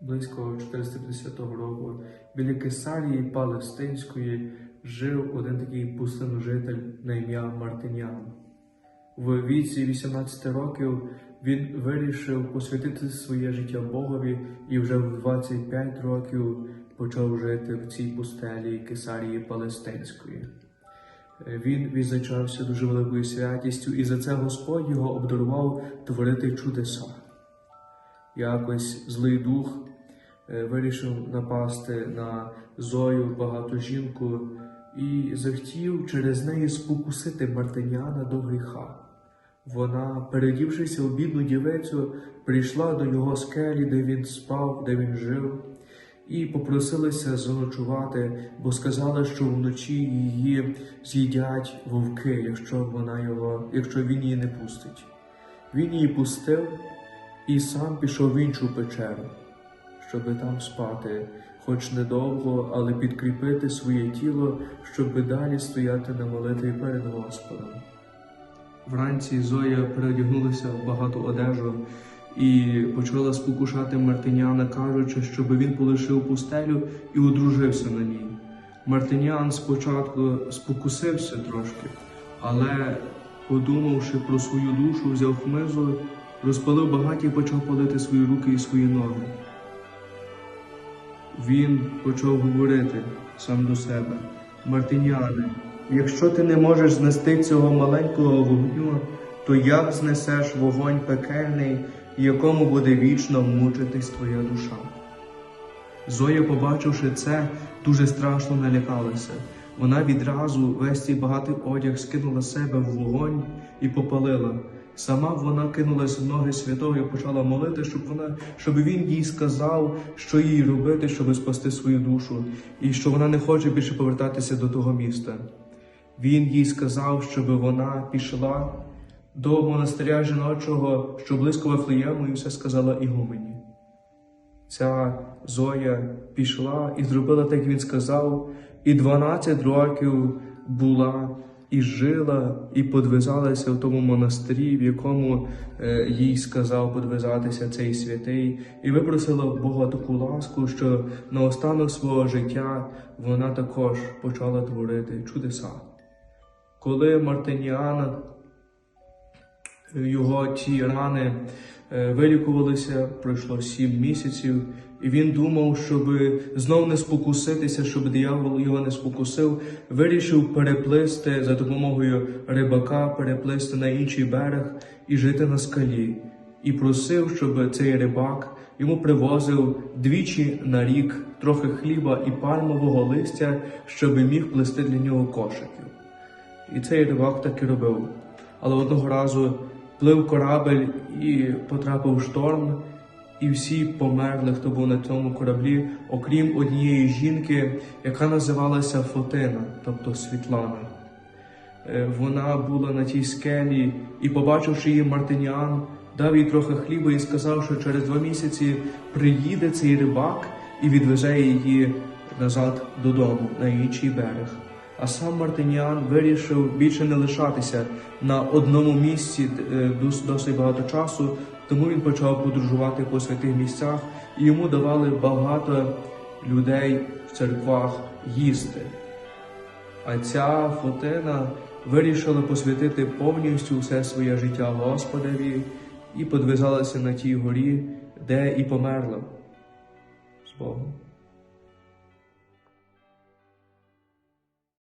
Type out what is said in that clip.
близько 450 року біля Кесарії Палестинської жив один такий пустиножитель на ім'я Мартинян. В віці 18 років він вирішив посвятити своє життя Богові і вже в 25 років почав жити в цій пустелі Кесарії Палестинської. Він відзначався дуже великою святістю, і за це Господь його обдарував творити чудеса. Якось злий дух вирішив напасти на Зою багату жінку і захотів через неї спокусити Мартиняна до гріха. Вона, передівшися у бідну дівицю, прийшла до його скелі, де він спав, де він жив, і попросилася заночувати, бо сказала, що вночі її з'їдять вовки, якщо вона його, якщо він її не пустить. Він її пустив і сам пішов в іншу печеру, щоби там спати, хоч недовго, але підкріпити своє тіло, щоби далі стояти на молитві перед Господом. Вранці Зоя переодягнулася в багату одежу і почала спокушати Мартиняна, кажучи, щоб він полишив пустелю і одружився на ній. Мартинян спочатку спокусився трошки, але, подумавши про свою душу, взяв хмизу, розпалив багаті і почав палити свої руки і свої ноги. Він почав говорити сам до себе: Мартиняне, якщо ти не можеш знести цього маленького вогню, то як знесеш вогонь пекельний, якому буде вічно мучитись твоя душа? Зоя, побачивши це, дуже страшно налякалася. Вона відразу весь цей багатий одяг скинула себе в вогонь і попалила. Сама вона кинулась в ноги святого і почала молити, щоб вона, щоб він їй сказав, що їй робити, щоб спасти свою душу, і що вона не хоче більше повертатися до того міста. Він їй сказав, щоб вона пішла до монастиря жіночого, що близько Вифлеєму, і все сказала ігумені. Ця Зоя пішла і зробила так, як він сказав, і 12 років була і жила, і подвизалася в тому монастирі, в якому е, їй сказав подвизатися цей святий, і випросила в Бога таку ласку, що на останок свого життя вона також почала творити чудеса. Коли Мартиніана його ті рани е, вилікувалися, пройшло сім місяців, і він думав, щоб знов не спокуситися, щоб диявол його не спокусив, вирішив переплисти за допомогою рибака, переплисти на інший берег і жити на скалі. І просив, щоб цей рибак йому привозив двічі на рік трохи хліба і пальмового листя, щоб міг плести для нього кошиків. І цей рибак так і робив. Але одного разу плив корабель і потрапив шторм, і всі померли, хто був на цьому кораблі, окрім однієї жінки, яка називалася Фотина, тобто Світлана. Е, Вона була на тій скелі, і, побачивши її Мартиніан, дав їй трохи хліба і сказав, що через два місяці приїде цей рибак і відвезе її назад додому на інший берег. А сам Мартиніан вирішив більше не лишатися на одному місці е, досить багато часу, тому він почав подорожувати по святих місцях, і йому давали багато людей в церквах їсти. А ця Фотина вирішила посвятити повністю все своє життя Господеві і подвизалася на тій горі, де і померла з Богом.